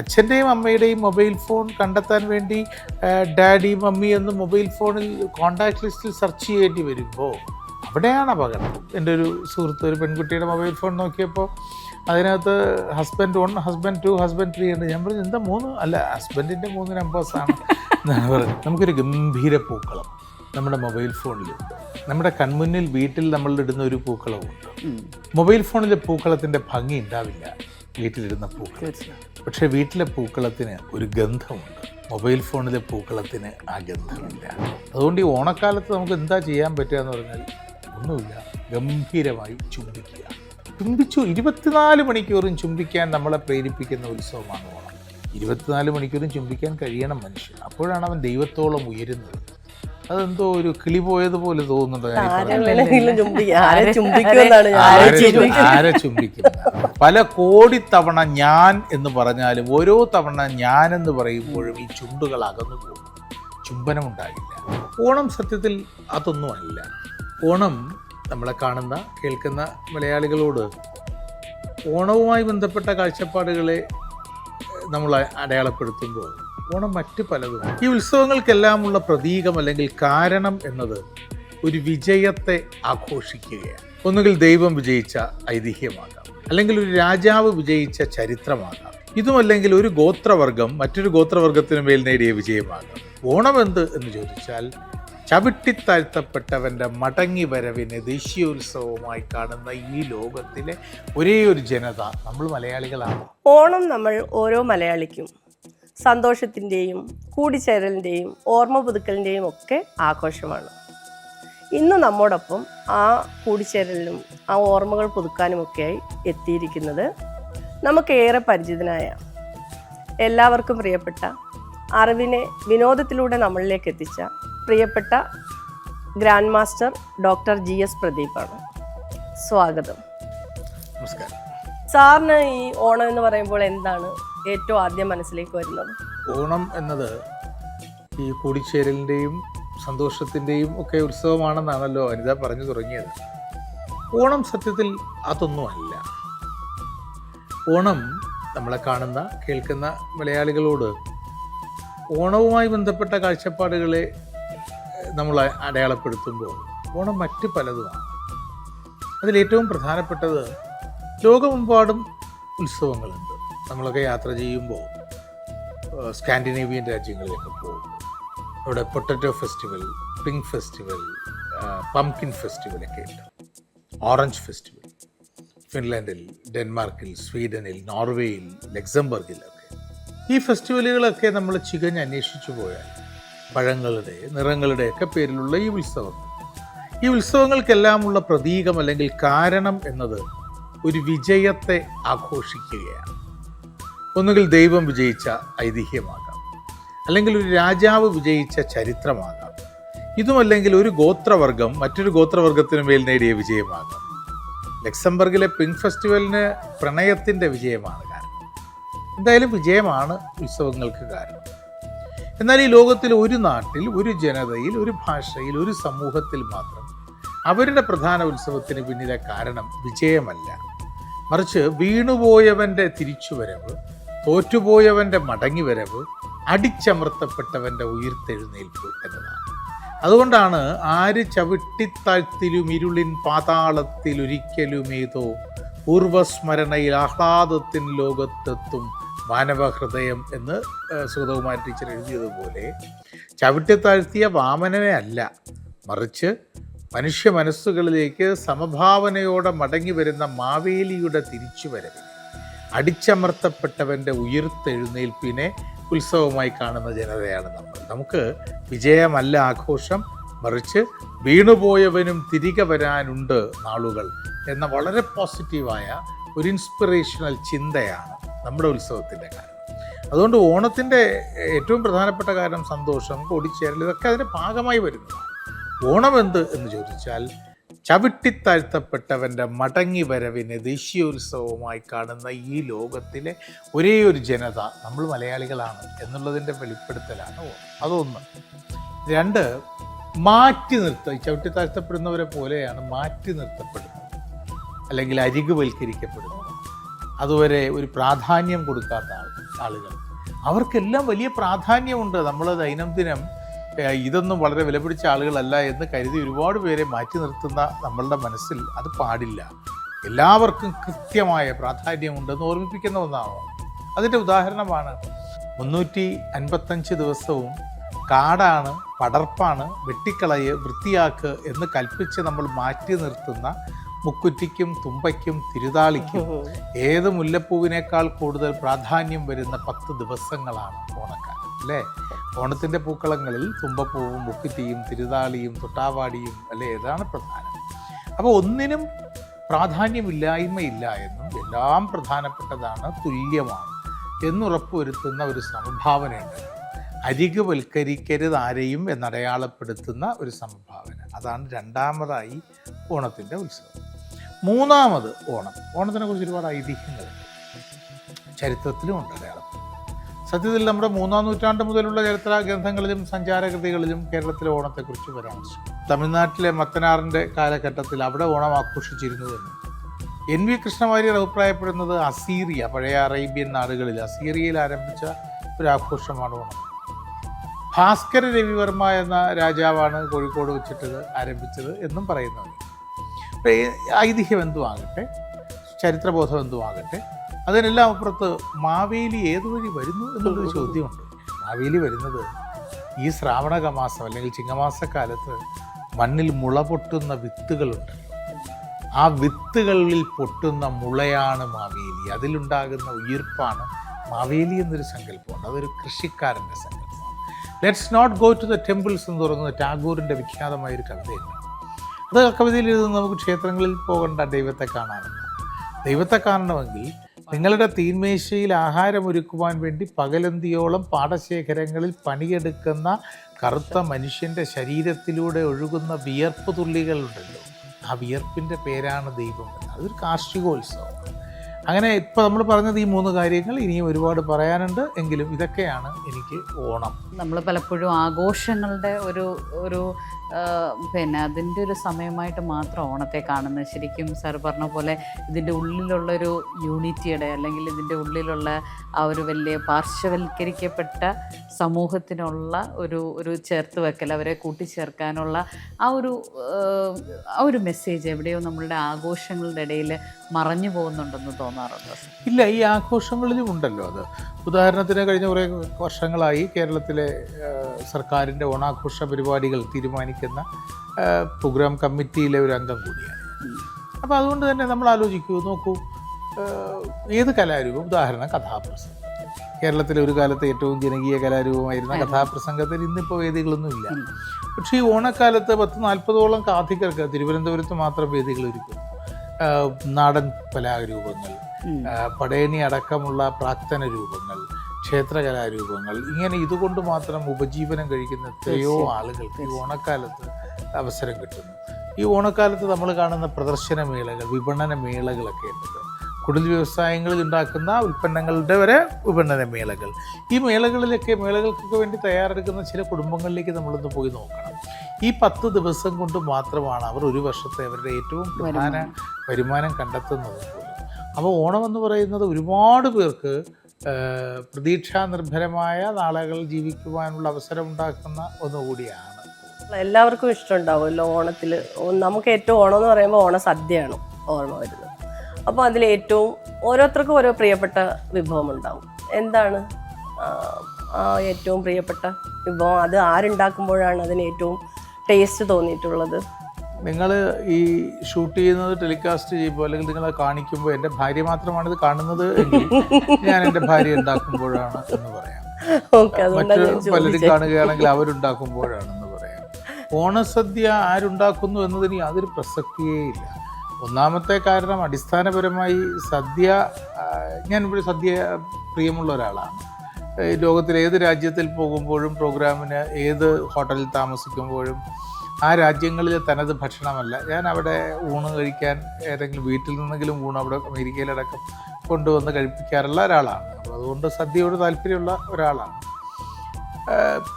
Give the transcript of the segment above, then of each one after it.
അച്ഛന്റെയും അമ്മയുടെയും mobile phone കണ്ടെത്താൻ വേണ്ടി ഡാഡി മമ്മി എന്ന് മൊബൈൽ ഫോണിൽ കോണ്ടാക്ട് ലിസ്റ്റിൽ സെർച്ച് ചെയ്യേണ്ടി വരുമ്പോൾ അവിടെയാണ് അപകടം. എന്റെ ഒരു സുഹൃത്ത് ഒരു പെൺകുട്ടിയുടെ മൊബൈൽ ഫോൺ നോക്കിയപ്പോൾ അതിനകത്ത് husband one husband two husband three ഉണ്ട്. ഞാൻ പറഞ്ഞു എന്താ മൂന്ന്? അല്ല ഹസ്ബൻഡിന്റെ മൂന്ന് നമ്പേഴ്സാണ് എന്നാണ് പറയുന്നത് നമുക്കൊരു ഗംഭീര പൂക്കളം നമ്മുടെ മൊബൈൽ ഫോണിൽ. നമ്മുടെ കൺമുന്നിൽ വീട്ടിൽ നമ്മൾ ഇടുന്ന ഒരു പൂക്കളവുമുണ്ട്. മൊബൈൽ ഫോണിലെ പൂക്കളത്തിന്റെ ഭംഗി ഉണ്ടാവില്ല. വീട്ടിലിടുന്ന പൂക്കൾ. പക്ഷേ വീട്ടിലെ പൂക്കളത്തിന് ഒരു ഗന്ധമുണ്ട്. മൊബൈൽ ഫോണിലെ പൂക്കളത്തിന് ആ ഗന്ധമില്ല. അതുകൊണ്ട് ഈ ഓണക്കാലത്ത് നമുക്ക് എന്താ ചെയ്യാൻ പറ്റുക എന്ന് പറഞ്ഞാൽ ഒന്നുമില്ല. ഗംഭീരമായി ചുംബിക്കുക. ചുംബിച്ചു ഇരുപത്തിനാല് മണിക്കൂറും ചുംബിക്കാൻ നമ്മളെ പ്രേരിപ്പിക്കുന്ന ഉത്സവമാണ് ഓണം. ഇരുപത്തിനാല് മണിക്കൂറും ചുംബിക്കാൻ കഴിയണം മനുഷ്യൻ അപ്പോഴാണ് അവൻ ദൈവത്തോളം ഉയരുന്നത്. അതെന്തോ ഒരു കിളി പോയതുപോലെ തോന്നുന്നുണ്ടോ. ആരെ പറഞ്ഞത്? പല കോടി തവണ ഞാൻ എന്ന് പറഞ്ഞാലും ഓരോ തവണ ഞാൻ എന്ന് പറയുമ്പോഴും ഈ ചുണ്ടുകൾ അകന്നു പോകും. ചുംബനമുണ്ടാകില്ല. ഓണം സത്യത്തിൽ അതൊന്നുമല്ല. ഓണം നമ്മളെ കാണുന്ന കേൾക്കുന്ന മലയാളികളോട് ഓണവുമായി ബന്ധപ്പെട്ട കാഴ്ചപ്പാടുകളെ നമ്മൾ അടയാളപ്പെടുത്തുമ്പോൾ ഓണം മറ്റ് പലതും. ഈ ഉത്സവങ്ങൾക്കെല്ലാമുള്ള പ്രതീകം അല്ലെങ്കിൽ കാരണം എന്നത് ഒരു വിജയത്തെ ആഘോഷിക്കുകയാണ്. ഒന്നുകിൽ ദൈവം വിജയിച്ച ഐതിഹ്യമാകാം അല്ലെങ്കിൽ ഒരു രാജാവ് വിജയിച്ച ചരിത്രമാകാം. ഇതുമല്ലെങ്കിൽ ഒരു ഗോത്രവർഗം മറ്റൊരു ഗോത്രവർഗത്തിന് മേൽ നേടിയ വിജയമാകാം. ഓണം എന്ത് എന്ന് ചോദിച്ചാൽ ചവിട്ടിത്താഴ്ത്തപ്പെട്ടവന്റെ മടങ്ങി വരവിനെ ദേശീയോത്സവമായി കാണുന്ന ഈ ലോകത്തിലെ ഒരേ ഒരു ജനത നമ്മൾ മലയാളികളാണ്. ഓണം നമ്മൾ ഓരോ മലയാളിക്കും സന്തോഷത്തിന്റെയും കൂടിച്ചേരലിന്റെയും ഓർമ്മ പുതുക്കലിന്റെയും ഒക്കെ ആഘോഷമാണ്. ഇന്ന് നമ്മോടൊപ്പം ആ കൂടിച്ചേരലിനും ആ ഓർമ്മകൾ പുതുക്കാനുമൊക്കെയായി എത്തിയിരിക്കുന്നത് നമുക്കേറെ പരിചിതനായ എല്ലാവർക്കും പ്രിയപ്പെട്ട അറിവിനെ വിനോദത്തിലൂടെ നമ്മളിലേക്ക് എത്തിച്ച പ്രിയപ്പെട്ട grand master doctor G S പ്രദീപാണ്. സ്വാഗതം. നമസ്കാരം. സാറിന് ഈ ഓണം എന്ന് പറയുമ്പോൾ എന്താണ് ഏറ്റവും ആദ്യം മനസ്സിലേക്ക് വരുന്നത്? ഓണം എന്നത് ഈ കൂടിച്ചേരലിന്റെയും സന്തോഷത്തിന്റെയും ഒക്കെ ഉത്സവമാണെന്നാണല്ലോ അനിത പറഞ്ഞു തുടങ്ങിയത്. ഓണം സത്യത്തിൽ അതൊന്നുമല്ല. ഓണം നമ്മളെ കാണുന്ന കേൾക്കുന്ന മലയാളികളോട് ഓണവുമായി ബന്ധപ്പെട്ട കാഴ്ചപ്പാടുകളെ നമ്മൾ അടയാളപ്പെടുത്തുമ്പോൾ ഓണം മറ്റ് പലതുമാണ്. അതിലേറ്റവും പ്രധാനപ്പെട്ടത് ലോകമെമ്പാടും ഉത്സവങ്ങളുണ്ട്. നമ്മളൊക്കെ യാത്ര ചെയ്യുമ്പോൾ സ്കാൻഡിനേവിയൻ രാജ്യങ്ങളിലേക്ക് പോകും. അവിടെ potato festival pink festival pumpkin festival ഒക്കെ ഉണ്ട്. ഓറഞ്ച് ഫെസ്റ്റിവൽ ഫിൻലാൻഡിൽ ഡെൻമാർക്കിൽ സ്വീഡനിൽ നോർവേയിൽ ലക്സംബർഗിലൊക്കെ ഈ ഫെസ്റ്റിവലുകളൊക്കെ നമ്മൾ ചികഞ്ഞ് അന്വേഷിച്ചു പോയാൽ പഴങ്ങളുടെ നിറങ്ങളുടെയൊക്കെ പേരിലുള്ള ഈ ഉത്സവങ്ങൾ ഈ ഉത്സവങ്ങൾക്കെല്ലാമുള്ള പ്രതീകം അല്ലെങ്കിൽ കാരണം എന്നത് ഒരു വിജയത്തെ ആഘോഷിക്കുകയാണ്. ഒന്നുകിൽ ദൈവം വിജയിച്ച ഐതിഹ്യമാകാം അല്ലെങ്കിൽ ഒരു രാജാവ് വിജയിച്ച ചരിത്രമാകാം. ഇതുമല്ലെങ്കിൽ ഒരു ഗോത്രവർഗം മറ്റൊരു ഗോത്രവർഗത്തിന് മേൽ നേടിയ വിജയമാകാം. ലക്സംബർഗിലെ പിങ്ക് ഫെസ്റ്റിവലിന് പ്രണയത്തിന്റെ വിജയമാണ് കാരണം. എന്തായാലും വിജയമാണ് ഉത്സവങ്ങൾക്ക് കാരണം. എന്നാൽ ഈ ലോകത്തിൽ ഒരു നാട്ടിൽ ഒരു ജനതയിൽ ഒരു ഭാഷയിൽ ഒരു സമൂഹത്തിൽ മാത്രം അവരുടെ പ്രധാന ഉത്സവത്തിന് പിന്നിലെ കാരണം വിജയമല്ല. മറിച്ച് വീണുപോയവന്റെ തിരിച്ചുവരവ് തോറ്റുപോയവന്റെ മടങ്ങിവരവ് അടിച്ചമർത്തപ്പെട്ടവന്റെ ഉയർത്തെഴുന്നേൽപ്പ് എന്നതാണ്. അതുകൊണ്ടാണ് ആര് ചവിട്ടിത്താഴ്ത്തിലും ഇരുളിൻ പാതാളത്തിലൊരിക്കലുമേതോ പൂർവസ്മരണയിൽ ആഹ്ലാദത്തിൻ ലോകത്തെത്തും മാനവഹൃദയം എന്ന് സുഗതകുമാരി ടീച്ചർ എഴുതിയതുപോലെ ചവിട്ടിത്താഴ്ത്തിയ വാമനനെ അല്ല മറിച്ച് മനുഷ്യ മനസ്സുകളിലേക്ക് സമഭാവനയോടെ മടങ്ങി വരുന്ന മാവേലിയുടെ തിരിച്ചുവരവിനെ അടിച്ചമർത്തപ്പെട്ടവന്റെ ഉയിർത്തെഴുന്നേൽപ്പിനെ ഉത്സവമായി കാണുന്ന ജനതയാണ് നമ്മൾ. നമുക്ക് വിജയമല്ല ആഘോഷം മറിച്ച് വീണുപോയവനും തിരികെ വരാനുണ്ട് നാളുകൾ എന്ന വളരെ പോസിറ്റീവായ ഒരു ഇൻസ്പിറേഷണൽ ചിന്തയാണ് നമ്മുടെ ഉത്സവത്തിന്റെ കാരണം അതുകൊണ്ട് ഓണത്തിന്റെ ഏറ്റവും പ്രധാനപ്പെട്ട കാരണം സന്തോഷം കൂടിച്ചേരൽ ഇതൊക്കെ അതിന്റെ ഭാഗമായി വരുന്നു ഓണം എന്ത് എന്ന് ചോദിച്ചാൽ ചവിട്ടിത്താഴ്ത്തപ്പെട്ടവന്റെ മടങ്ങി വരവിനെ ദേശീയോത്സവമായി കാണുന്ന ഈ ലോകത്തിലെ ഒരേ ഒരു ജനത നമ്മൾ മലയാളികളാണ് എന്നുള്ളതിന്റെ വെളിപ്പെടുത്തലാണ് അതൊന്ന്. രണ്ട് മാറ്റി നിർത്ത ചവിട്ടിത്താഴ്ത്തപ്പെടുന്നവരെ പോലെയാണ് മാറ്റി നിർത്തപ്പെടുന്നത്. അല്ലെങ്കിൽ അരികുവൽക്കരിക്കപ്പെടുന്നത്. അതുവരെ ഒരു പ്രാധാന്യം കൊടുക്കാത്ത ആളുകൾ. അവർക്കെല്ലാം വലിയ പ്രാധാന്യമുണ്ട്. നമ്മൾ ദൈനംദിനം ഇതൊന്നും വളരെ വിലപിടിച്ച ആളുകളല്ല എന്ന് കരുതി ഒരുപാട് പേരെ മാറ്റി നിർത്തുന്ന നമ്മളുടെ മനസ്സിൽ അത് പാടില്ല. എല്ലാവർക്കും കൃത്യമായ പ്രാധാന്യമുണ്ടെന്ന് ഓർമ്മിപ്പിക്കുന്ന ഒന്നാണ്? അതിന്റെ ഉദാഹരണമാണ് മുന്നൂറ്റി അൻപത്തഞ്ച് ദിവസവും കാടാണ് പടർപ്പാണ് വെട്ടിക്കളയ് വൃത്തിയാക്ക് എന്ന് കൽപ്പിച്ച് നമ്മൾ മാറ്റി നിർത്തുന്ന മുക്കുറ്റിക്കും തുമ്പയ്ക്കും തിരുതാളിക്കും ഏത് മുല്ലപ്പൂവിനേക്കാൾ കൂടുതൽ പ്രാധാന്യം വരുന്ന പത്ത് ദിവസങ്ങളാണ് ഓണക്കാലം. അല്ലേ? ഓണത്തിന്റെ പൂക്കളങ്ങളിൽ തുമ്പപ്പൂവും മുക്കുറ്റിയും തിരുതാളിയും തൊട്ടാവാടിയും അല്ലേ? ഇതാണ് പ്രധാനം. അപ്പോൾ ഒന്നിനും പ്രാധാന്യമില്ലായ്മയില്ല എന്നും എല്ലാം പ്രധാനപ്പെട്ടതാണ് തുല്യമാണ് എന്നുറപ്പുവരുത്തുന്ന ഒരു സമഭാവനയുണ്ട്. അരികുവൽക്കരിക്കരുത് ആരെയും എന്നടയാളപ്പെടുത്തുന്ന ഒരു സമഭാവന. അതാണ് രണ്ടാമതായി ഓണത്തിന്റെ ഉത്സവം. മൂന്നാമത് ഓണം. ഓണത്തിനെ കുറിച്ച് ഒരുപാട് ഐതിഹ്യങ്ങളുണ്ട്. ചരിത്രത്തിലും ഉണ്ട് അടയാളം. സത്യത്തിൽ നമ്മുടെ മൂന്നാം നൂറ്റാണ്ട് മുതലുള്ള ചരിത്ര ഗ്രന്ഥങ്ങളിലും സഞ്ചാരകൃതികളിലും കേരളത്തിലെ ഓണത്തെക്കുറിച്ച് പരാമർശം തമിഴ്നാട്ടിലെ മത്തനാറിന്റെ കാലഘട്ടത്തിൽ അവിടെ ഓണം ആഘോഷിച്ചിരുന്നതെന്ന് എൻ വി കൃഷ്ണവാര്യർ അഭിപ്രായപ്പെടുന്നത് അസീറിയ പഴയ അറേബ്യൻ നാടുകളിൽ അസീറിയയിൽ ആരംഭിച്ച ഒരു ആഘോഷമാണ് ഓണം. ഭാസ്കര രവിവർമ്മ എന്ന രാജാവാണ് കോഴിക്കോട് വെച്ചിട്ടത് ആരംഭിച്ചത് എന്നും പറയുന്നുണ്ട് ഐതിഹ്യം എന്തുമാകട്ടെ ചരിത്രബോധം എന്തുമാകട്ടെ അതിനെല്ലാം അപ്പുറത്ത് മാവേലി ഏതുവഴി വരുന്നു എന്നുള്ളൊരു ചോദ്യമുണ്ട്. മാവേലി വരുന്നത് ഈ ശ്രാവണക മാസം അല്ലെങ്കിൽ ചിങ്ങമാസക്കാലത്ത് മണ്ണിൽ മുള പൊട്ടുന്ന വിത്തുകളുണ്ടല്ലോ ആ വിത്തുകളിൽ പൊട്ടുന്ന മുളയാണ് മാവേലി. അതിലുണ്ടാകുന്ന ഉയർപ്പാണ് മാവേലി എന്നൊരു സങ്കല്പമുണ്ട്. അതൊരു കൃഷിക്കാരന്റെ സങ്കല്പമാണ്. Let's not go to the temples എന്ന് പറയുന്നത് ടാഗോറിന്റെ വിഖ്യാതമായ ഒരു കവിതയുണ്ട്. അത് കവിതയിൽ എഴുതുന്നത് നമുക്ക് ക്ഷേത്രങ്ങളിൽ പോകേണ്ട ദൈവത്തെ കാണാറുണ്ട് ദൈവത്തെ കാണണമെങ്കിൽ നിങ്ങളുടെ തീന്മേശയിൽ ആഹാരം ഒരുക്കുവാൻ വേണ്ടി പകലന്തിയോളം പാടശേഖരങ്ങളിൽ പണിയെടുക്കുന്ന കറുത്ത മനുഷ്യന്റെ ശരീരത്തിലൂടെ ഒഴുകുന്ന വിയർപ്പ് തുള്ളികളുണ്ടല്ലോ. ആ വിയർപ്പിന്റെ പേരാണ് ദൈവം. അതൊരു കാർഷികോത്സവം. അങ്ങനെ ഇപ്പോൾ നമ്മൾ പറഞ്ഞത് ഈ മൂന്ന് കാര്യങ്ങൾ ഇനിയും ഒരുപാട് പറയാനുണ്ട്. എങ്കിലും ഇതൊക്കെയാണ് എനിക്ക് ഓണം. നമ്മൾ പലപ്പോഴും ആഘോഷങ്ങളുടെ ഒരു ഒരു പിന്നെ അതിന്റെ ഒരു സമയമായിട്ട് മാത്രം ഓണത്തെ കാണുന്നത്. ശരിക്കും സാർ പറഞ്ഞ പോലെ ഇതിന്റെ ഉള്ളിലുള്ളൊരു യൂണിറ്റിയുടെ അല്ലെങ്കിൽ ഇതിന്റെ ഉള്ളിലുള്ള ആ ഒരു വലിയ പാർശ്വവൽക്കരിക്കപ്പെട്ട സമൂഹത്തിനുള്ള ഒരു ഒരു ചേർത്ത് വെക്കൽ അവരെ കൂട്ടിച്ചേർക്കാനുള്ള ആ ഒരു ആ, ഒരു മെസ്സേജ് എവിടെയോ നമ്മളുടെ ആഘോഷങ്ങളുടെ ഇടയിൽ മറഞ്ഞു പോകുന്നുണ്ടെന്ന് തോന്നാറുണ്ട് ഇല്ല ഈ ആഘോഷങ്ങളിലും ഉണ്ടല്ലോ അത്. ഉദാഹരണത്തിന് കഴിഞ്ഞ കുറേ വർഷങ്ങളായി കേരളത്തിലെ സർക്കാരിന്റെ ഓണാഘോഷ പരിപാടികൾ തീരുമാനിക്കുന്ന പ്രോഗ്രാം കമ്മിറ്റിയിലെ ഒരു അംഗം കൂടിയാണ്. അപ്പോൾ അതുകൊണ്ട് തന്നെ നമ്മൾ ആലോചിക്കൂ നോക്കൂ ഏത് കലാരൂപം? ഉദാഹരണം കഥാപ്രസംഗം. കേരളത്തിലെ ഒരു കാലത്ത് ഏറ്റവും ജനകീയ കലാരൂപമായിരുന്ന കഥാപ്രസംഗത്തിൽ ഇന്നിപ്പോൾ വേദികളൊന്നും ഇല്ല. ഇല്ല. പക്ഷേ ഈ ഓണക്കാലത്ത് പത്ത് നാൽപ്പതോളം കാഥികർക്ക് തിരുവനന്തപുരത്ത് മാത്രം വേദികൾ ഒരുക്കും. നാടൻ കലാരൂപങ്ങൾ പടയണി അടക്കമുള്ള പ്രാക്തന രൂപങ്ങൾ ക്ഷേത്രകലാരൂപങ്ങൾ. ഇങ്ങനെ ഇതുകൊണ്ട് മാത്രം ഉപജീവനം കഴിക്കുന്ന എത്രയോ ആളുകൾക്ക് ഈ ഓണക്കാലത്ത് അവസരം കിട്ടുന്നു. ഈ ഓണക്കാലത്ത് നമ്മൾ കാണുന്ന പ്രദർശന മേളകൾ വിപണന മേളകളൊക്കെ ഉണ്ട് കുടിൽ വ്യവസായങ്ങളിൽ ഉണ്ടാക്കുന്ന ഉൽപ്പന്നങ്ങളുടെ വരെ വിപണന മേളകൾ. ഈ മേളകളിലൊക്കെ മേളകൾക്കൊക്കെ വേണ്ടി തയ്യാറെടുക്കുന്ന ചില കുടുംബങ്ങളിലേക്ക് നമ്മളൊന്ന് പോയി നോക്കണം. ഈ പത്ത് ദിവസം കൊണ്ട് മാത്രമാണ് അവർ ഒരു വർഷത്തെ അവരുടെ ഏറ്റവും പ്രധാന വരുമാനം. കണ്ടെത്തുന്നത് അപ്പോൾ ഓണം എന്ന് പറയുന്നത് ഒരുപാട് പേർക്ക് പ്രതീക്ഷാ നിർഭരമായ നാളുകൾ ജീവിക്കുവാനുള്ള അവസരം ഉണ്ടാക്കുന്ന ഒന്നുകൂടിയാണ്. എല്ലാവർക്കും ഇഷ്ടമുണ്ടാവുമല്ലോ ഓണത്തിൽ. നമുക്ക് ഏറ്റവും ഓണം എന്ന് പറയുമ്പോൾ ഓണ സദ്യയാണ് ഓർമ്മ വരുന്നത്. അപ്പോൾ അതിൽ ഏറ്റവും ഓരോരുത്തർക്കും ഓരോ പ്രിയപ്പെട്ട വിഭവം ഉണ്ടാവും. എന്താണ്? ഏറ്റവും പ്രിയപ്പെട്ട വിഭവം അത് ആരുണ്ടാക്കുമ്പോഴാണ് അതിന് ഏറ്റവും ടേസ്റ്റ് തോന്നിയിട്ടുള്ളത്? നിങ്ങൾ ഈ ഷൂട്ട് ചെയ്യുന്നത് ടെലികാസ്റ്റ് ചെയ്യുമ്പോൾ അല്ലെങ്കിൽ നിങ്ങൾ കാണിക്കുമ്പോൾ എന്റെ ഭാര്യ മാത്രമാണ് ഇത് കാണുന്നത് എങ്കിൽ ഞാൻ എന്റെ ഭാര്യ ഉണ്ടാക്കുമ്പോഴാണ് എന്ന് പറയാം. മറ്റ് പലരും കാണുകയാണെങ്കിൽ അവരുണ്ടാക്കുമ്പോഴാണെന്ന് പറയാം. ഓണസദ്യ ആരുണ്ടാക്കുന്നു എന്നതിന് യാതൊരു പ്രസക്തിയേ ഇല്ല. ഒന്നാമത്തെ കാരണം അടിസ്ഥാനപരമായി സദ്യ ഞാൻ ഇവിടെ സദ്യ പ്രിയമുള്ള ഒരാളാണ്. ലോകത്തിലേത് ലോകത്തിലെ ഏത് രാജ്യത്തിൽ പോകുമ്പോഴും പ്രോഗ്രാമിന് ഏത് ഹോട്ടലിൽ താമസിക്കുമ്പോഴും ആ രാജ്യങ്ങളിൽ തനത് ഭക്ഷണമല്ല. ഞാൻ അവിടെ ഊണ് കഴിക്കാൻ ഏതെങ്കിലും വീട്ടിൽ നിന്നെങ്കിലും ഊണ് അവിടെ അമേരിക്കയിലടക്കം കൊണ്ടുവന്ന് കഴിപ്പിക്കാറുള്ള ഒരാളാണ്. അപ്പോൾ അതുകൊണ്ട് സദ്യയോട് താല്പര്യമുള്ള ഒരാളാണ്.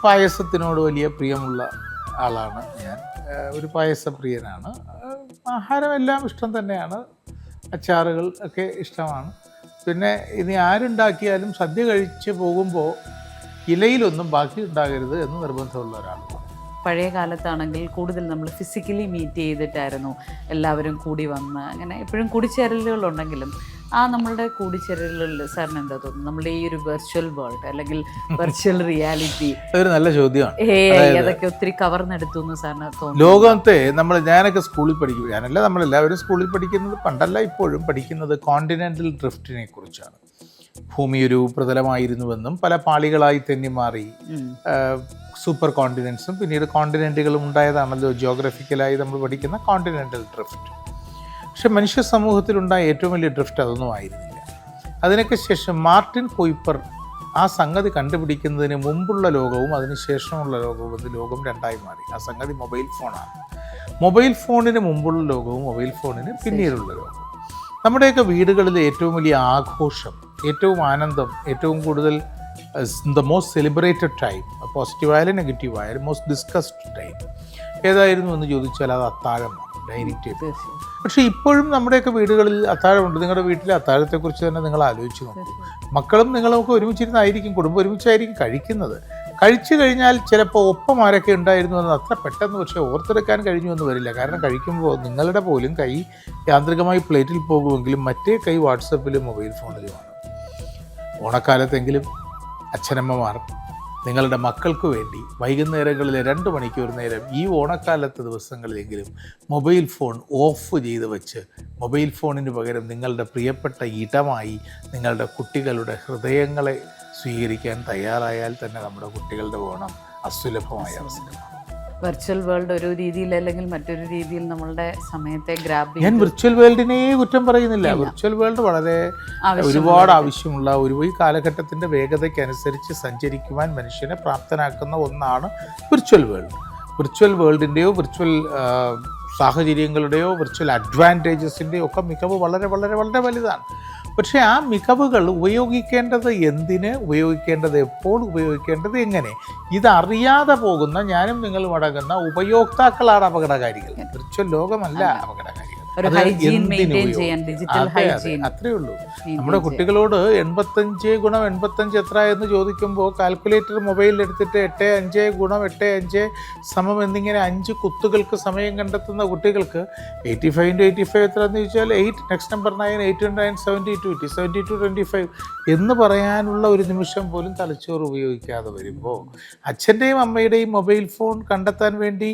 പായസത്തിനോട് വലിയ പ്രിയമുള്ള ആളാണ് ഞാൻ. ഒരു പായസപ്രിയനാണ്. ആഹാരമെല്ലാം ഇഷ്ടം തന്നെയാണ്. അച്ചാറുകൾ ഒക്കെ ഇഷ്ടമാണ്. പിന്നെ ഇനി ആരുണ്ടാക്കിയാലും സദ്യ കഴിച്ച് പോകുമ്പോൾ ഇലയിലൊന്നും ബാക്കി ഉണ്ടാകരുത് എന്ന് നിർബന്ധമുള്ള ഒരാളാണ് പഴയ കാലത്താണെങ്കിൽ കൂടുതൽ നമ്മൾ ഫിസിക്കലി മീറ്റ് ചെയ്തിട്ടായിരുന്നു എല്ലാവരും കൂടി വന്ന് അങ്ങനെ എപ്പോഴും കൂടിച്ചേരലുകളുണ്ടെങ്കിലും ആ നമ്മളുടെ കൂടിച്ചേരലുകളിൽ സാറിന് എന്താ തോന്നുന്നു? നമ്മുടെ ഈ ഒരു വെർച്വൽ വേൾഡ് അല്ലെങ്കിൽ വെർച്വൽ റിയാലിറ്റി ഒരു നല്ല ചോദ്യമാണ്. അതൊക്കെ ഒത്തിരി കവർന്നെടുത്തു എന്ന് സാറിന് തോന്നുന്നു. ലോകത്തെ നമ്മൾ ഞാനൊക്കെ സ്കൂളിൽ പഠിക്കും. ഞാനല്ല നമ്മളെല്ലാവരും സ്കൂളിൽ പഠിക്കുന്നത് പണ്ടല്ല ഇപ്പോഴും പഠിക്കുന്നത് കോണ്ടിനെന്റൽ ഡ്രിഫ്റ്റിനെ കുറിച്ചാണ്. ഭൂമി ഒരു പ്രതലമായിരുന്നുവെന്നും പല പാളികളായി തെന്നി മാറി സൂപ്പർ കോണ്ടിനെൻസും പിന്നീട് കോണ്ടിനെന്റുകളും ഉണ്ടായതാണല്ലോ ജിയോഗ്രഫിക്കലായി നമ്മൾ പഠിക്കുന്ന കോണ്ടിനെന്റൽ ഡ്രിഫ്റ്റ് പക്ഷെ മനുഷ്യ സമൂഹത്തിലുണ്ടായ ഏറ്റവും വലിയ ഡ്രിഫ്റ്റ് അതൊന്നും ആയിരുന്നില്ല. അതിനൊക്കെ ശേഷം മാർട്ടിൻ കൊയ്പ്പർ ആ സംഗതി കണ്ടുപിടിക്കുന്നതിന് മുമ്പുള്ള ലോകവും അതിന് ശേഷമുള്ള ലോകവും അത് ലോകം രണ്ടായി മാറി. ആ സംഗതി മൊബൈൽ ഫോണാണ്. മൊബൈൽ ഫോണിന് മുമ്പുള്ള ലോകവും മൊബൈൽ ഫോണിന് പിന്നീടുള്ള ലോകവും. നമ്മുടെയൊക്കെ വീടുകളിലെ ഏറ്റവും വലിയ ആഘോഷം ഏറ്റവും ആനന്ദം ഏറ്റവും കൂടുതൽ ദ മോസ്റ്റ് സെലിബ്രേറ്റഡ് ടൈം പോസിറ്റീവായാലും നെഗറ്റീവായാലും മോസ്റ്റ് ഡിസ്കസ്ഡ് ടൈം ഏതായിരുന്നു എന്ന് ചോദിച്ചാൽ അത് അത്താഴമാണ് ഡൈനിങ് ടേബിൾ പക്ഷേ ഇപ്പോഴും നമ്മുടെയൊക്കെ വീടുകളിൽ അത്താഴമുണ്ട്. നിങ്ങളുടെ വീട്ടിലെ അത്താഴത്തെക്കുറിച്ച് തന്നെ നിങ്ങൾ ആലോചിച്ച് നോക്കൂ. മക്കളും നിങ്ങളും ഒക്കെ ഒരുമിച്ചിരുന്നായിരിക്കും കുടുംബം ഒരുമിച്ചായിരിക്കും കഴിക്കുന്നത്. കഴിച്ചു കഴിഞ്ഞാൽ ചിലപ്പോൾ ഒപ്പം ആരൊക്കെ ഉണ്ടായിരുന്നു എന്ന് അത്ര പെട്ടെന്ന് പക്ഷേ ഓർത്തെടുക്കാൻ കഴിഞ്ഞു എന്ന് വരില്ല. കാരണം കഴിക്കുമ്പോൾ നിങ്ങളുടെ പോലും കൈ യാന്ത്രികമായി പ്ലേറ്റിൽ പോകുമെങ്കിലും മറ്റേ കൈ വാട്സപ്പിലും മൊബൈൽ ഫോണിലുമാണ്. ഓണക്കാലത്തെങ്കിലും അച്ഛനമ്മമാർ നിങ്ങളുടെ മക്കൾക്ക് വേണ്ടി വൈകുന്നേരങ്ങളിലെ രണ്ട് മണിക്കൂർ നേരം ഈ ഓണക്കാലത്തെ ദിവസങ്ങളിലെങ്കിലും മൊബൈൽ ഫോൺ ഓഫ് ചെയ്ത് വെച്ച് മൊബൈൽ ഫോണിന് പകരം നിങ്ങളുടെ പ്രിയപ്പെട്ട ഇടമായി നിങ്ങളുടെ കുട്ടികളുടെ ഹൃദയങ്ങളെ സ്വീകരിക്കാൻ തയ്യാറായാൽ തന്നെ നമ്മുടെ കുട്ടികളുടെ ഓണം അസുലഭമായ അവസരമാണ്. വെർച്വൽ വേൾഡ് ഒരു രീതിയിൽ അല്ലെങ്കിൽ മറ്റൊരു രീതിയിൽ നമ്മളുടെ സമയത്തെ ഗ്രാബ് ഞാൻ വിർച്വൽ വേൾഡിനെ കുറ്റം പറയുന്നില്ല. വിർച്വൽ വേൾഡ് വളരെ ഒരുപാട് ആവശ്യമുള്ള ഒരു ഈ കാലഘട്ടത്തിന്റെ വേഗതയ്ക്കനുസരിച്ച് സഞ്ചരിക്കുവാൻ മനുഷ്യനെ പ്രാപ്തനാക്കുന്ന ഒന്നാണ് വിർച്വൽ വേൾഡ് വിർച്വൽ വേൾഡിന്റെയോ വിർച്വൽ സാഹചര്യങ്ങളുടെയോ വിർച്വൽ അഡ്വാന്റേജസിന്റെയോ ഒക്കെ മികവ് വളരെ വളരെ വളരെ വലുതാണ്. പക്ഷേ ആ മികവുകൾ ഉപയോഗിക്കേണ്ടത് എന്തിന് ഉപയോഗിക്കേണ്ടത് എപ്പോൾ ഉപയോഗിക്കേണ്ടത് എങ്ങനെ? ഇതറിയാതെ പോകുന്ന ഞാനും നിങ്ങളും അടങ്ങുന്ന ഉപയോക്താക്കളാണ് അപകടകാരികൾ. വിർച്വൽ ലോകമല്ല അപകടകാരികൾ. ഒരു ഹൈജീൻ എന്തിന് മെയിന്റെയിൻ ചെയ്യാൻ ഡിജിറ്റൽ അതെ, അതെ, ഹൈജീൻ അത്രേ ഉള്ളൂ. നമ്മുടെ കുട്ടികളോട് എൺപത്തഞ്ച് ഗുണം എൺപത്തഞ്ച് എത്ര എന്ന് ചോദിക്കുമ്പോൾ കാൽക്കുലേറ്റർ മൊബൈലിൽ എടുത്തിട്ട് എട്ട് അഞ്ച് ഗുണം എട്ട് അഞ്ച് സമം എന്നിങ്ങനെ അഞ്ച് കുത്തുകൾക്ക് സമയം കണ്ടെത്തുന്ന കുട്ടികൾക്ക് eighty five into eighty five എത്ര എന്ന് ചോദിച്ചാൽ eight next number nine eight nine seventy two eighty seventy two twenty five എന്ന് പറയാനുള്ള ഒരു നിമിഷം പോലും തലച്ചോറ് ഉപയോഗിക്കാതെ വരുമ്പോൾ അച്ഛന്റെയും അമ്മയുടെയും മൊബൈൽ ഫോൺ കണ്ടെത്താൻ വേണ്ടി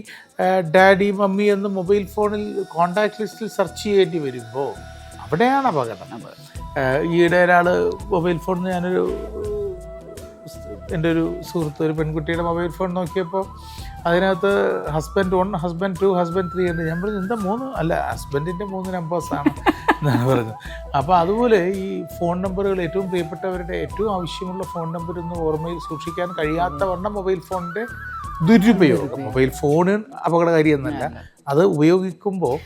ഡാഡി മമ്മി എന്ന് മൊബൈൽ ഫോണിൽ കോണ്ടാക്ട് ലിസ്റ്റിൽ സെർച്ച് ചെയ്യേണ്ടി വരുമ്പോൾ അവിടെയാണ് അപകടം. ഈയിടെ ഒരാൾ മൊബൈൽ ഫോൺ ഞാനൊരു എന്റെ ഒരു സുഹൃത്ത് ഒരു പെൺകുട്ടിയുടെ മൊബൈൽ ഫോൺ നോക്കിയപ്പോൾ അതിനകത്ത് husband one husband two husband three ഉണ്ട് ഞാൻ പറഞ്ഞു എന്താ മൂന്ന്? അല്ല ഹസ്ബൻഡിന്റെ മൂന്ന് നമ്പേഴ്സാണ് എന്നാണ് പറഞ്ഞത്. അപ്പോൾ അതുപോലെ ഈ ഫോൺ നമ്പറുകൾ ഏറ്റവും പ്രിയപ്പെട്ടവരുടെ ഏറ്റവും ആവശ്യമുള്ള ഫോൺ നമ്പർ ഒന്ന് ഓർമ്മയിൽ സൂക്ഷിക്കാൻ കഴിയാത്ത വണ്ണം മൊബൈൽ ഫോണിന്റെ ദുരുപയോഗം. മൊബൈൽ ഫോണ് അപകടകാരി എന്നല്ല അത് ഉപയോഗിക്കുമ്പോൾ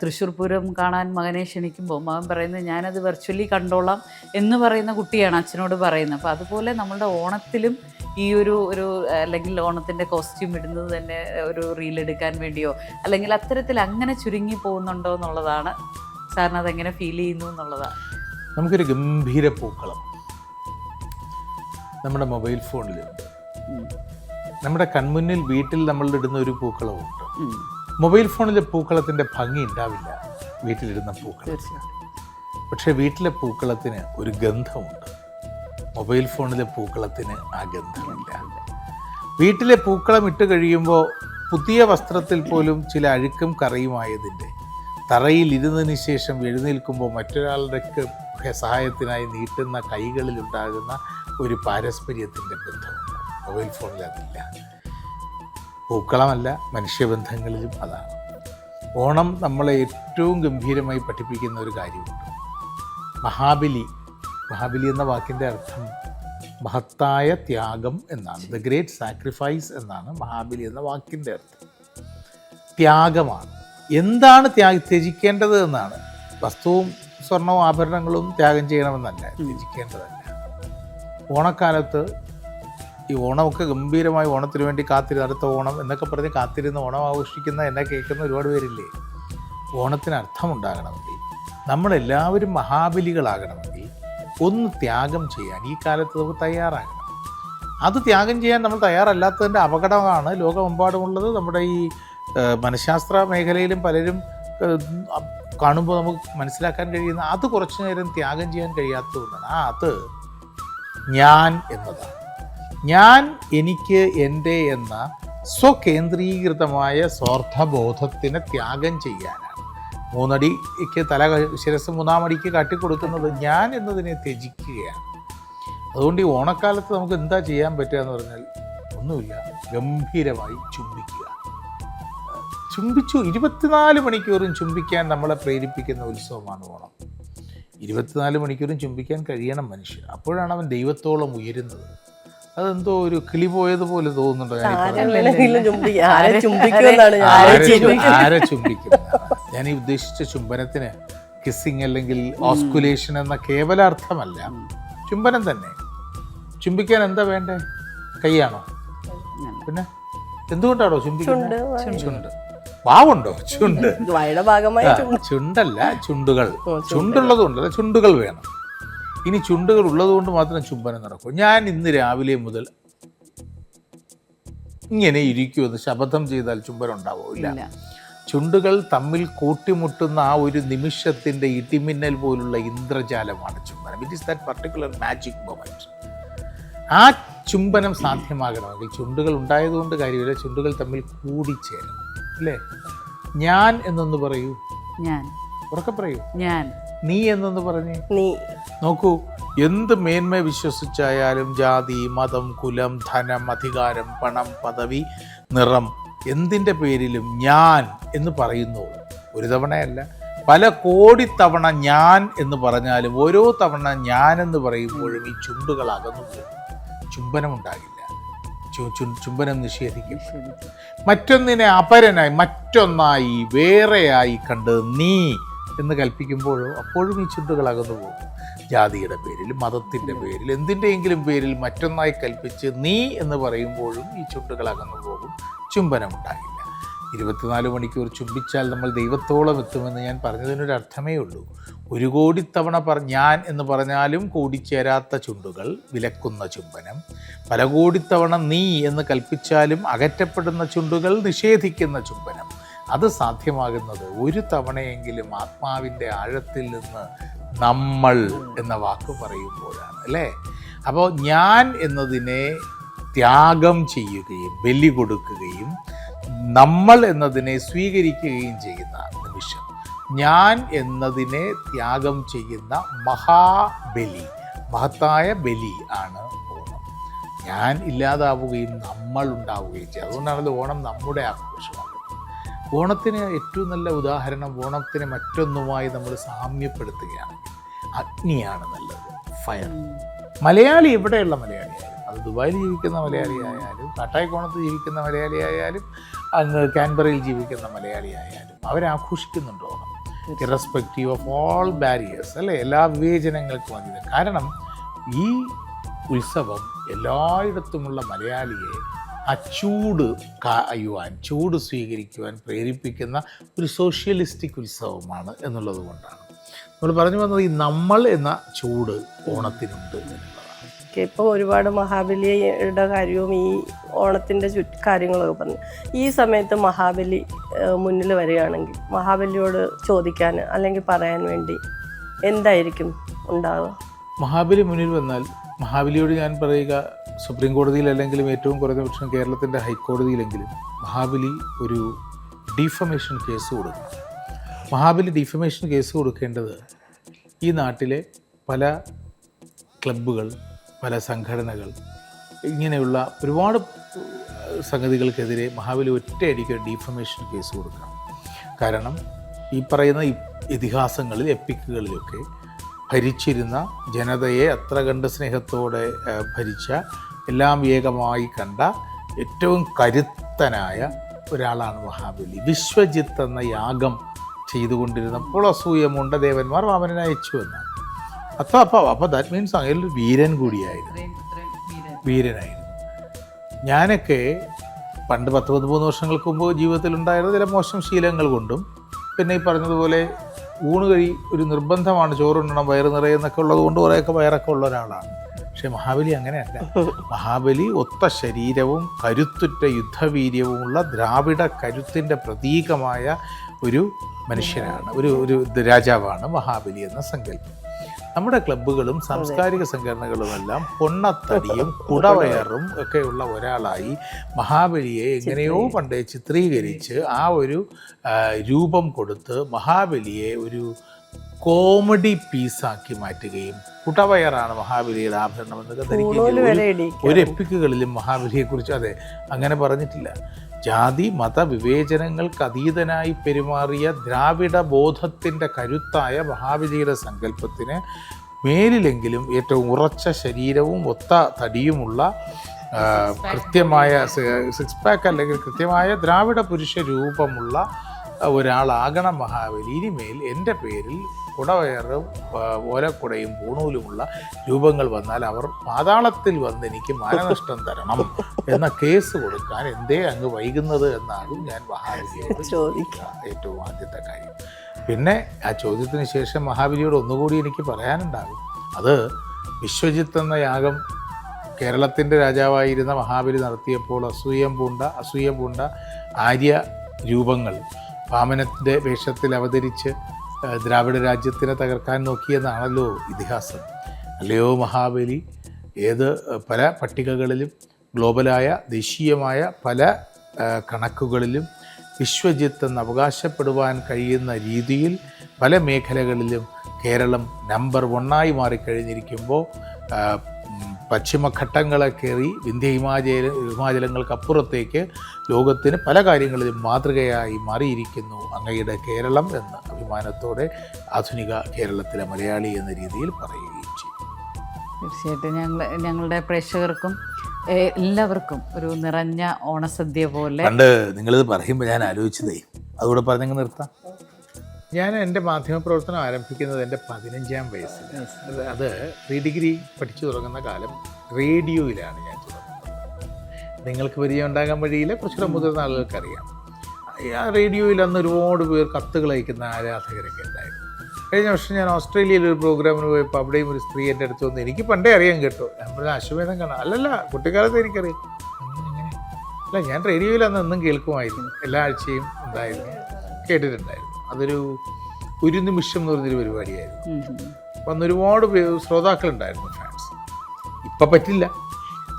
തൃശ്ശൂർ പൂരം കാണാൻ മകനെ ക്ഷണിക്കുമ്പോൾ മകൻ പറയുന്നത് ഞാനത് വെർച്വലി കണ്ടോളാം എന്ന് പറയുന്ന കുട്ടിയാണ് അച്ഛനോട് പറയുന്നത്. അപ്പോൾ അതുപോലെ നമ്മളുടെ ഓണത്തിലും ഈ ഒരു ഒരു അല്ലെങ്കിൽ ഓണത്തിന്റെ കോസ്റ്റ്യൂം ഇടുന്നത് തന്നെ ഒരു റീൽ എടുക്കാൻ വേണ്ടിയോ അല്ലെങ്കിൽ അത്തരത്തിൽ അങ്ങനെ ചുരുങ്ങി പോകുന്നുണ്ടോ എന്നുള്ളതാണ്. സാറിന് അതെങ്ങനെ ഫീൽ ചെയ്യുന്നു എന്നുള്ളതാണ്. നമുക്കൊരു ഗംഭീര പൂക്കളം നമ്മുടെ മൊബൈൽ ഫോണിലുണ്ട് ഉം. നമ്മുടെ കൺമുന്നിൽ വീട്ടിൽ നമ്മൾ ഇടുന്ന ഒരു പൂക്കളമുണ്ട് മൊബൈൽ ഫോണിലെ പൂക്കളത്തിന്റെ ഭംഗി ഉണ്ടാവില്ല വീട്ടിലിടുന്ന പൂക്കളം തീർച്ചയായും. പക്ഷേ വീട്ടിലെ പൂക്കളത്തിന് ഒരു ഗന്ധമുണ്ട്. മൊബൈൽ ഫോണിലെ പൂക്കളത്തിന് ആ ഗന്ധമില്ല. വീട്ടിലെ പൂക്കളം ഇട്ട് കഴിയുമ്പോൾ പുതിയ വസ്ത്രത്തിൽ പോലും ചില അഴുക്കും കറയുമായതിന്റെ തറയിൽ ഇരുന്നതിന് ശേഷം എഴുന്നേൽക്കുമ്പോൾ മറ്റൊരാളുടെ സഹായത്തിനായി നീട്ടുന്ന കൈകളിലുണ്ടാകുന്ന ഒരു പാരസ്പര്യത്തിന്റെ ബന്ധമുണ്ട് മൊബൈൽ ഫോണിൽ അതില്ല പൂക്കളമല്ല മനുഷ്യബന്ധങ്ങളിലും അതാണ് ഓണം നമ്മളെ ഏറ്റവും ഗംഭീരമായി പഠിപ്പിക്കുന്ന ഒരു കാര്യമുണ്ട്. മഹാബലി മഹാബലി എന്ന വാക്കിന്റെ അർത്ഥം മഹത്തായ ത്യാഗം എന്നാണ്. ദ ഗ്രേറ്റ് സാക്രിഫൈസ് എന്നാണ് മഹാബലി എന്ന വാക്കിന്റെ അർത്ഥം. ത്യാഗമാണ്. എന്താണ് ത്യാഗ? ത്യജിക്കേണ്ടത് എന്നാണ്. വസ്തുവും സ്വർണവും ആഭരണങ്ങളും ത്യാഗം ചെയ്യണമെന്നല്ല. ത്യജിക്കേണ്ടതല്ല. ഓണക്കാലത്ത് ഈ ഓണമൊക്കെ ഗംഭീരമായി ഓണത്തിന് വേണ്ടി കാത്തിരുന്ന് അടുത്ത ഓണം എന്നൊക്കെ പറഞ്ഞ് കാത്തിരുന്ന് ഓണം ആഘോഷിക്കുന്ന എന്നെ കേൾക്കുന്ന ഒരുപാട് പേരില്ലേ? ഓണത്തിന് അർത്ഥമുണ്ടാകണമെങ്കിൽ നമ്മളെല്ലാവരും മഹാബലികളാകണമെങ്കിൽ ഒന്ന് ത്യാഗം ചെയ്യാൻ ഈ കാലത്ത് നമുക്ക് തയ്യാറാകണം. അത് ത്യാഗം ചെയ്യാൻ നമ്മൾ തയ്യാറല്ലാത്തതിന്റെ അപകടമാണ് ലോകമെമ്പാടുമുള്ളത്. നമ്മുടെ ഈ മനഃശാസ്ത്ര മേഖലയിലും പലരും കാണുമ്പോൾ നമുക്ക് മനസ്സിലാക്കാൻ കഴിയുന്ന അത് കുറച്ചു നേരം ത്യാഗം ചെയ്യാൻ കഴിയാത്തതുകൊണ്ടാണ്. ആ അത് ഞാൻ എന്നതാണ്. ഞാൻ എനിക്ക് എന്റെ എന്ന സ്വകേന്ദ്രീകൃതമായ സ്വാർത്ഥബോധത്തിനെ ത്യാഗം ചെയ്യാനാണ്. മൂന്നടിക്ക് തല ശിരസ് മൂന്നാമടിക്ക് കട്ടിക്കൊടുക്കുന്നത് ഞാൻ എന്നതിനെ ത്യജിക്കുകയാണ്. അതുകൊണ്ട് ഈ ഓണക്കാലത്ത് നമുക്ക് എന്താ ചെയ്യാൻ പറ്റുക എന്ന് പറഞ്ഞാൽ ഒന്നുമില്ല ഗംഭീരമായി ചുംബിക്കുക. ചുംബിച്ചു ഇരുപത്തിനാല് മണിക്കൂറും ചുംബിക്കാൻ നമ്മളെ പ്രേരിപ്പിക്കുന്ന ഉത്സവമാണ് ഓണം. ഇരുപത്തിനാല് മണിക്കൂറും ചുംബിക്കാൻ കഴിയണം മനുഷ്യൻ. അപ്പോഴാണ് അവൻ ദൈവത്തോളം ഉയരുന്നത്. അതെന്തോ ഒരു കിളി പോയതുപോലെ തോന്നുന്നുണ്ടോ ഞാൻ ഈ ഉദ്ദേശിച്ച ചുംബനത്തിന് കിസ്സിങ് അല്ലെങ്കിൽ ഓസ്കുലേഷൻ എന്ന കേവല അർത്ഥമല്ല ചുംബനം തന്നെ. ചുംബിക്കാൻ എന്താ വേണ്ടേ? കൈയാണോ? പിന്നെ? എന്തുകൊണ്ടാണോ ചുംബിക്കുന്നത്? ചുണ്ട് വാവുണ്ടോ? ചുണ്ട്. ചുണ്ടല്ല ചുണ്ടുകൾ. ചുണ്ടുള്ളതുകൊണ്ടല്ല ചുണ്ടുകൾ വേണം. ഇനി ചുണ്ടുകൾ ഉള്ളതുകൊണ്ട് മാത്രം ചുംബനം നടക്കും. ഞാൻ ഇന്ന് രാവിലെ മുതൽ ഇങ്ങനെ ഇരിക്കുമെന്ന് ശപഥം ചെയ്താൽ ചുംബനം ഉണ്ടാവില്ല. ഇല്ല. ചുണ്ടുകൾ തമ്മിൽ കൂട്ടിമുട്ടുന്ന ആ ഒരു നിമിഷത്തിന്റെ ഇടിമിന്നൽ പോലുള്ള ഇന്ദ്രജാലമാണ് ചുംബനം. It is that particular magic moment ആ ചുംബനം സാധ്യമാകണമെങ്കിൽ ചുണ്ടുകൾ ഉണ്ടായതുകൊണ്ട് കാര്യമില്ല. ചുണ്ടുകൾ തമ്മിൽ കൂടിച്ചേരണം. അല്ലേ? ഞാൻ എന്നൊന്ന് പറയൂ. ഞാൻ. ഉറക്കെ പറയൂ. ഞാൻ. നീ എന്നൊന്ന് പറഞ്ഞു. നീ. നോക്കൂ എന്ത് മേന്മ വിശ്വസിച്ചായാലും ജാതി മതം കുലം ധനം അധികാരം പണം പദവി നിറം എന്തിന്റെ പേരിലും ഞാൻ എന്ന് പറയുന്നു. ഒരു തവണയല്ല. പല കോടി തവണ ഞാൻ എന്ന് പറഞ്ഞാലും ഓരോ തവണ ഞാൻ എന്ന് പറയുമ്പോഴും ഈ ചുണ്ടുകൾ അകന്നു പോകും. ചുംബനം ഉണ്ടാകില്ല ചു- ചു- ചുംബനം നിഷേധിക്കും. മറ്റൊന്നിനെ അപരനായി മറ്റൊന്നായി വേറെയായി കണ്ട് നീ എന്ന് കൽപ്പിക്കുമ്പോഴോ അപ്പോഴും ഈ ചിന്തകൾ അകന്നു പോകും. ജാതിയുടെ പേരിൽ മതത്തിന്റെ പേരിൽ എന്തിന്റെയെങ്കിലും പേരിൽ മറ്റൊന്നായി കൽപ്പിച്ച് നീ എന്ന് പറയുമ്പോഴും ഈ ചുണ്ടുകൾ അകന്നു പോകും. ചുംബനമുണ്ടാകില്ല. ഇരുപത്തിനാല് മണിക്കൂർ ചുംബിച്ചാൽ നമ്മൾ ദൈവത്തോളം എത്തുമെന്ന് ഞാൻ പറഞ്ഞതിനൊരു അർത്ഥമേ ഉള്ളൂ. ഒരു കോടി തവണ പറ ഞാൻ എന്ന് പറഞ്ഞാലും കൂടിച്ചേരാത്ത ചുണ്ടുകൾ വിലക്കുന്ന ചുംബനം. പല കോടി തവണ നീ എന്ന് കൽപ്പിച്ചാലും അകറ്റപ്പെടുന്ന ചുണ്ടുകൾ നിഷേധിക്കുന്ന ചുംബനം. അത് സാധ്യമാകുന്നത് ഒരു തവണയെങ്കിലും ആത്മാവിന്റെ ആഴത്തിൽ നിന്ന് നമ്മൾ എന്ന വാക്ക് പറയുമ്പോഴാണ് അല്ലേ? അപ്പോൾ ഞാൻ എന്നതിനെ ത്യാഗം ചെയ്യുകയും ബലി കൊടുക്കുകയും നമ്മൾ എന്നതിനെ സ്വീകരിക്കുകയും ചെയ്യുന്ന നിമിഷം ഞാൻ എന്നതിനെ ത്യാഗം ചെയ്യുന്ന മഹാബലി മഹത്തായ ബലി ആണ് ഓണം. ഞാൻ ഇല്ലാതാവുകയും നമ്മൾ ഉണ്ടാവുകയും ചെയ്യും. അതുകൊണ്ടാണത് ഓണം നമ്മുടെ ആഘോഷമാകുന്നത് ഓണത്തിന് ഏറ്റവും നല്ല ഉദാഹരണം ഓണത്തിന് മറ്റൊന്നുമായി നമ്മൾ സാമ്യപ്പെടുത്തുകയാണ്. അഗ്നിയാണ് നല്ലത് ഫയർ. മലയാളി എവിടെയുള്ള മലയാളിയായാലും അത് ദുബായിൽ ജീവിക്കുന്ന മലയാളിയായാലും കാട്ടായിക്കോണത്ത് ജീവിക്കുന്ന മലയാളിയായാലും അങ്ങ് കാൻബറയിൽ ജീവിക്കുന്ന മലയാളിയായാലും അവരാഘോഷിക്കുന്നുണ്ട് Onam. Irrespective of all barriers അല്ലേ? എല്ലാ വിവേചനങ്ങൾക്കും അതീതം കാരണം ഈ ഉത്സവം എല്ലായിടത്തുമുള്ള മലയാളിയെ ആ ചൂട് കായുവാൻ ചൂട് സ്വീകരിക്കുവാൻ പ്രേരിപ്പിക്കുന്ന ഒരു സോഷ്യലിസ്റ്റിക് ഉത്സവമാണ് എന്നുള്ളത് കൊണ്ടാണ്. നമ്മൾ പറഞ്ഞു വന്നത് ഈ നമ്മൾ എന്ന ചൂട് ഓണത്തിനുണ്ട് എന്നുള്ളതാണ്. ഇപ്പോൾ ഒരുപാട് മഹാബലിയുടെ കാര്യവും ഈ ഓണത്തിന്റെ ചു കാര്യങ്ങളൊക്കെ പറഞ്ഞു. ഈ സമയത്ത് മഹാബലി മുന്നിൽ വരികയാണെങ്കിൽ മഹാബലിയോട് ചോദിക്കാൻ അല്ലെങ്കിൽ പറയാൻ വേണ്ടി എന്തായിരിക്കും ഉണ്ടാവുക? മഹാബലി മുന്നിൽ വന്നാൽ മഹാബലിയോട് ഞാൻ പറയുക സുപ്രീം കോടതിയിൽ അല്ലെങ്കിലും ഏറ്റവും കുറഞ്ഞ പക്ഷം കേരളത്തിന്റെ ഹൈക്കോടതിയിലെങ്കിലും മഹാബലി ഒരു ഡീഫമേഷൻ കേസ് കൊടുക്കും. മഹാബലി ഡിഫമേഷൻ കേസ് കൊടുക്കേണ്ടത് ഈ നാട്ടിലെ പല ക്ലബ്ബുകൾ പല സംഘടനകൾ ഇങ്ങനെയുള്ള ഒരുപാട് സംഗതികൾക്കെതിരെ മഹാബലി ഒറ്റയടിക്ക് ഡിഫമേഷൻ കേസ് കൊടുക്കണം. കാരണം ഈ പറയുന്ന ഇതിഹാസങ്ങളിൽ എപ്പിക്കുകളിലൊക്കെ ഭരിച്ചിരുന്ന ജനതയെ അത്ര കണ്ട് സ്നേഹത്തോടെ ഭരിച്ച എല്ലാം ഏകമായി കണ്ട ഏറ്റവും കരുത്തനായ ഒരാളാണ് മഹാബലി വിശ്വജിത്ത് എന്ന യാഗം ചെയ്തുകൊണ്ടിരുന്നപ്പോൾ അസൂയ മുണ്ടദേവന്മാർ വാമനനെ അയച്ചു എന്നാണ്. അത്ര അപ്പോൾ അപ്പോൾ ദാറ്റ് മീൻസ് അങ്ങനെ ഒരു വീരൻ കൂടിയായിരുന്നു. വീരനായിരുന്നു. ഞാനൊക്കെ പണ്ട് പത്ത് പതിമൂന്ന് വർഷങ്ങൾക്ക് മുമ്പ് ജീവിതത്തിൽ ഉണ്ടായിരുന്ന ചില മോശം ശീലങ്ങൾ കൊണ്ടും പിന്നെ ഈ പറഞ്ഞതുപോലെ ഊണ് കഴി ഒരു നിർബന്ധമാണ് ചോറുണ്ണണം വയറ് നിറയെന്നൊക്കെ ഉള്ളത് കൊണ്ട് കുറേയൊക്കെ വയറൊക്കെ ഉള്ള ഒരാളാണ്. പക്ഷെ മഹാബലി അങ്ങനെയല്ല. മഹാബലി ഒത്ത ശരീരവും കരുത്തുറ്റ യുദ്ധവീര്യവുമുള്ള ദ്രാവിഡ കരുത്തിന്റെ പ്രതീകമായ ഒരു മനുഷ്യനാണ്. ഒരു ഒരു രാജാവാണ് മഹാബലി എന്ന സങ്കല്പം. നമ്മുടെ ക്ലബ്ബുകളും സാംസ്കാരിക സംഘടനകളുമെല്ലാം പൊണ്ണത്തടിയും കുടവയറും ഒക്കെയുള്ള ഒരാളായി മഹാബലിയെ എങ്ങനെയോ പണ്ട് ചിത്രീകരിച്ച് ആ ഒരു രൂപം കൊടുത്ത് മഹാബലിയെ ഒരു കോമഡി പീസാക്കി മാറ്റുകയും കുടവയറാണ് മഹാബലിയുടെ ആഭരണം എന്നൊക്കെ ധരിക്കുകയും ഒരു എപ്പിക്കുകളിലും മഹാബലിയെ കുറിച്ച് അതെ അങ്ങനെ പറഞ്ഞിട്ടില്ല. ജാതി മത വിവേചനങ്ങൾക്ക് അതീതനായി പെരുമാറിയ ദ്രാവിഡ ബോധത്തിന്റെ കരുത്തായ മഹാബലിയുടെ സങ്കല്പത്തിന് മേലിലെങ്കിലും ഏറ്റവും ഉറച്ച ശരീരവും ഒത്ത തടിയുമുള്ള കൃത്യമായ സിക്സ് പാക്ക് അല്ലെങ്കിൽ കൃത്യമായ ദ്രാവിഡ പുരുഷ രൂപമുള്ള ഒരാളാകണം മഹാബലി. ഇനിമേൽ എന്റെ പേരിൽ കുടവയറും ഓലക്കുടയും പൂണൂലുമുള്ള രൂപങ്ങൾ വന്നാൽ അവർ പാതാളത്തിൽ വന്ന് എനിക്ക് മാനനഷ്ടം തരണം എന്ന കേസ് കൊടുക്കാൻ എന്തേ അങ്ങ് വൈകുന്നത് എന്നാകും ഞാൻ മഹാബലിയോട് ഏറ്റവും ആദ്യത്തെ കാര്യം. പിന്നെ ആ ചോദ്യത്തിന് ശേഷം മഹാബലിയോട് ഒന്നുകൂടി എനിക്ക് പറയാനുണ്ടാകും. അത് വിശ്വജിത്ത് എന്ന യാഗം കേരളത്തിന്റെ രാജാവായിരുന്ന മഹാബലി നടത്തിയപ്പോൾ അസൂയം പൂണ്ട അസൂയ പൂണ്ട ആര്യ രൂപങ്ങൾ വാമനത്തിന്റെ വേഷത്തിൽ അവതരിച്ച് ദ്രാവിഡ രാജ്യത്തിനെ തകർക്കാൻ നോക്കിയെന്നാണല്ലോ ഇതിഹാസം. അല്ലയോ മഹാബലി? ഏത് പല പട്ടികകളിലും ഗ്ലോബലായ ദേശീയമായ പല കണക്കുകളിലും വിശ്വജിത്ത് എന്ന് അവകാശപ്പെടുവാൻ കഴിയുന്ന രീതിയിൽ പല മേഖലകളിലും കേരളം നമ്പർ വണ്ണായി മാറിക്കഴിഞ്ഞിരിക്കുമ്പോൾ പശ്ചിമഘട്ടങ്ങളെ കയറി വിന്ധ്യ ഹിമാചല ഹിമാചലങ്ങൾക്കപ്പുറത്തേക്ക് ലോകത്തിന് പല കാര്യങ്ങളിലും മാതൃകയായി മാറിയിരിക്കുന്നു. അങ്ങയുടെ കേരളം എന്ന അഭിമാനത്തോടെ ആധുനിക കേരളത്തിലെ മലയാളി എന്ന രീതിയിൽ പറയുകയും ചെയ്യും. തീർച്ചയായിട്ടും ഞങ്ങൾ ഞങ്ങളുടെ പ്രേക്ഷകർക്കും എല്ലാവർക്കും ഒരു നിറഞ്ഞ ഓണസദ്യ പോലെ പണ്ട് നിങ്ങളിത് പറയുമ്പോൾ ഞാൻ ആലോചിച്ചതേ അതുകൂടെ പറഞ്ഞങ്ങ് നിർത്താം. ഞാൻ എന്റെ മാധ്യമപ്രവർത്തനം ആരംഭിക്കുന്നത് എന്റെ പതിനഞ്ചാം വയസ്സിൽ. അത് പ്രീ ഡിഗ്രി പഠിച്ചു തുടങ്ങുന്ന കാലം റേഡിയോയിലാണ് ഞാൻ തുടങ്ങുന്നത്. നിങ്ങൾക്ക് പരിചയം ഉണ്ടാകാൻ വഴിയില്ല കുറച്ചുകൂടെ മുതിർന്ന ആളുകൾക്ക് അറിയാം ആ റേഡിയോയിൽ അന്ന് ഒരുപാട് പേർ കത്തുകൾ അയക്കുന്ന ആരാധകരൊക്കെ ഉണ്ടായിരുന്നു. കഴിഞ്ഞ വർഷം ഞാൻ ഓസ്ട്രേലിയയിൽ ഒരു പ്രോഗ്രാമിന് പോയപ്പോൾ അവിടെയും ഒരു സ്ത്രീ എന്റെ അടുത്ത് വന്ന് എനിക്ക് പണ്ടേ അറിയാൻ കേട്ടോ. ഞാൻ പറഞ്ഞ അശ്വമേധം കാണാം അല്ലല്ല കുട്ടിക്കാലത്ത് എനിക്കറിയാം. അല്ല ഞാൻ റേഡിയോയിൽ അന്ന് എന്നും കേൾക്കുമായിരുന്നു. എല്ലാ ആഴ്ചയും ഉണ്ടായിരുന്നു. കേട്ടിട്ടുണ്ടായിരുന്നു. അതൊരു ഒരു നിമിഷം എന്ന് പറഞ്ഞൊരു പരിപാടിയായിരുന്നു. അപ്പം അന്ന് ഒരുപാട് ശ്രോതാക്കളുണ്ടായിരുന്നു ഫാൻസ് ഇപ്പം പറ്റില്ല.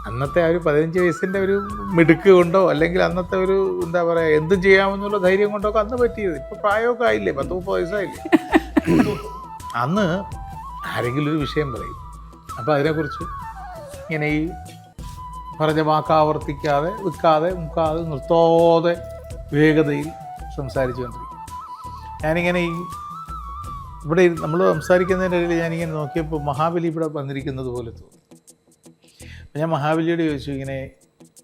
അന്നത്തെ ആ ഒരു പതിനഞ്ച് വയസ്സിന്റെ ഒരു മിടുക്ക് കൊണ്ടോ അല്ലെങ്കിൽ അന്നത്തെ ഒരു എന്താ പറയുക എന്തും ചെയ്യാമെന്നുള്ള ധൈര്യം കൊണ്ടോ ഒക്കെ അന്ന് പറ്റിയത്. ഇപ്പം പ്രായമൊക്കെ ആയില്ലേ? പത്ത് മുപ്പത് വയസ്സായില്ലേ? അന്ന് ആരെങ്കിലും ഒരു വിഷയം പറയും. അപ്പോൾ അതിനെക്കുറിച്ച് ഇങ്ങനെ ഈ പറഞ്ഞ വാക്കാവർത്തിക്കാതെ വിൽക്കാതെ മുക്കാതെ നിർത്തോതെ വേഗതയിൽ സംസാരിച്ചുകൊണ്ടിരിക്കും ഞാനിങ്ങനെ ഈ ഇവിടെ നമ്മൾ സംസാരിക്കുന്നതിന്റെ ഇടയിൽ ഞാനിങ്ങനെ നോക്കിയപ്പോൾ മഹാബലി ഇവിടെ വന്നിരിക്കുന്നത് പോലെ തോന്നി. ഞാൻ മഹാബലിയോട് ചോദിച്ചു ഇങ്ങനെ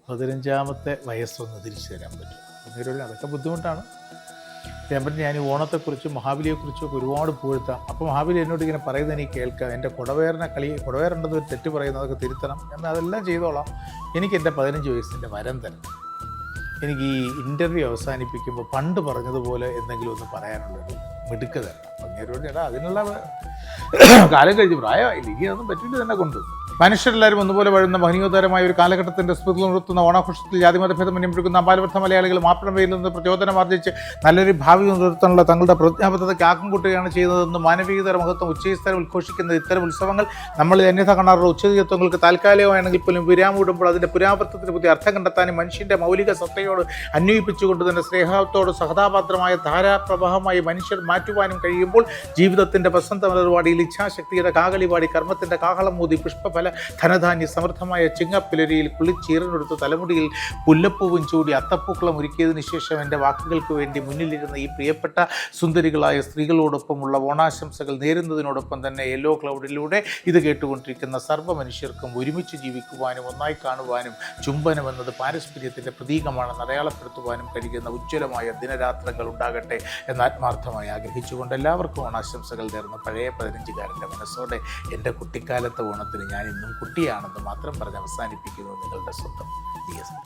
പതിനഞ്ചാമത്തെ വയസ്സൊന്ന് തിരിച്ചു തരാൻ പറ്റും എന്നൊരു അതൊക്കെ ബുദ്ധിമുട്ടാണ്. ഞാൻ പറഞ്ഞു ഞാൻ ഓണത്തെക്കുറിച്ചും മഹാബലിയെക്കുറിച്ചും ഒരുപാട് പുകഴ്ത്താം. അപ്പോൾ മഹാബലി എന്നോട് ഇങ്ങനെ പറയുന്നത് എനിക്ക് കേൾക്കാം. എന്റെ കുടവേറിനെ കളി കുടവേറുണ്ടെന്ന് ഒരു തെറ്റ് പറയുന്നത് അതൊക്കെ തിരുത്തണം. ഞാൻ അതെല്ലാം ചെയ്തോളാം. എനിക്ക് എന്റെ പതിനഞ്ച് വയസ്സിന്റെ വരം തരണം. എനിക്ക് ഈ ഇന്റർവ്യൂ അവസാനിപ്പിക്കുമ്പോൾ പണ്ട് പറഞ്ഞതുപോലെ എന്തെങ്കിലും ഒന്ന് പറയാനുള്ളൊരു മിടുക്ക് തരണം ചേട്ടാ അതിനുള്ള കാലം കഴിഞ്ഞ് പ്രായമായില്ല? ഇനി അതൊന്നും പറ്റില്ല തന്നെ കൊണ്ടു. മനുഷ്യരെല്ലാവരും ഒന്നുപോലെ വഴുന്ന മഹനീയോദരമായ ഒരു കാലഘട്ടത്തിന്റെ സ്മൃതി നിർത്തുന്ന ഓണാഘോഷത്തിൽ ജാതിമതഭേദം മുന്നിപ്പിക്കുന്ന അപാലവൃദ്ധ മലയാളികൾ മാപ്പിളമയിൽ നിന്ന് പ്രചോദനം ആർജിച്ച് നല്ലൊരു ഭാവി നിർത്താനുള്ള തങ്ങളുടെ പ്രതിജ്ഞാബദ്ധതയ്ക്ക് ആക്കം കൂട്ടുകയാണ് ചെയ്യുന്നതെന്ന് മാനവികതര മഹത്വം ഉച്ചസ്ഥലം ഉദ്ഘോഷിക്കുന്ന ഇത്തരം ഉത്സവങ്ങൾ നമ്മളിൽ അന്യത കാണാറുള്ള ഉച്ചതീയത്വങ്ങൾക്ക് താൽക്കാലികമാണെങ്കിൽ പോലും വിരാമിടുമ്പോൾ അതിന്റെ പുരാവൃത്തത്തിന് പുതിയ അർത്ഥം കണ്ടെത്താനും മനുഷ്യന്റെ മൗലിക സത്തയോട് അന്വയിപ്പിച്ചുകൊണ്ട് തന്നെ സ്നേഹത്തോട് സഹതാപാത്രമായ ധാരാപ്രവാഹമായി മനുഷ്യർ മാറ്റുവാനും കഴിയുമ്പോൾ ജീവിതത്തിന്റെ വസന്തമലർവാടിയിൽ ഇച്ഛാശക്തിയുടെ കാകളിപാടി കർമ്മത്തിന്റെ കാഹളം മൂതി പുഷ്പഫല ധനധാന്യ സമൃദ്ധമായ ചിങ്ങപ്പിലരിയിൽ കുളിച്ചീറനെടുത്ത് തലമുടിയിൽ പുല്ലപ്പൂവും ചൂടി അത്തപ്പൂക്കളം ഒരുക്കിയതിന് ശേഷം എന്റെ വാക്കുകൾക്ക് വേണ്ടി മുന്നിലിരുന്ന ഈ പ്രിയപ്പെട്ട സുന്ദരികളായ സ്ത്രീകളോടൊപ്പമുള്ള ഓണാശംസകൾ നേരുന്നതിനോടൊപ്പം തന്നെ യെല്ലോ ക്ലൗഡിലൂടെ ഇത് കേട്ടുകൊണ്ടിരിക്കുന്ന സർവ മനുഷ്യർക്കും ഒരുമിച്ച് ജീവിക്കുവാനും ഒന്നായി കാണുവാനും ചുംബനം എന്നത് പാരസ്പര്യത്തിന്റെ പ്രതീകമാണെന്ന് അടയാളപ്പെടുത്തുവാനും കഴിയുന്ന ഉജ്ജ്വലമായ ദിനരാത്രങ്ങൾ ഉണ്ടാകട്ടെ എന്ന് ആത്മാർത്ഥമായി ആഗ്രഹിച്ചുകൊണ്ട് എല്ലാവർക്കും ഓണാശംസകൾ നേർന്ന പഴയ പതിനഞ്ചുകാരന്റെ മനസ്സോടെ എന്റെ കുട്ടിക്കാലത്തെ ഓണത്തിന് ഞാൻ ഇന്നും കുട്ടിയാണെന്ന് മാത്രം പറഞ്ഞ് അവസാനിപ്പിക്കുന്നു നിങ്ങളുടെ സ്വന്തം ഡി എസ്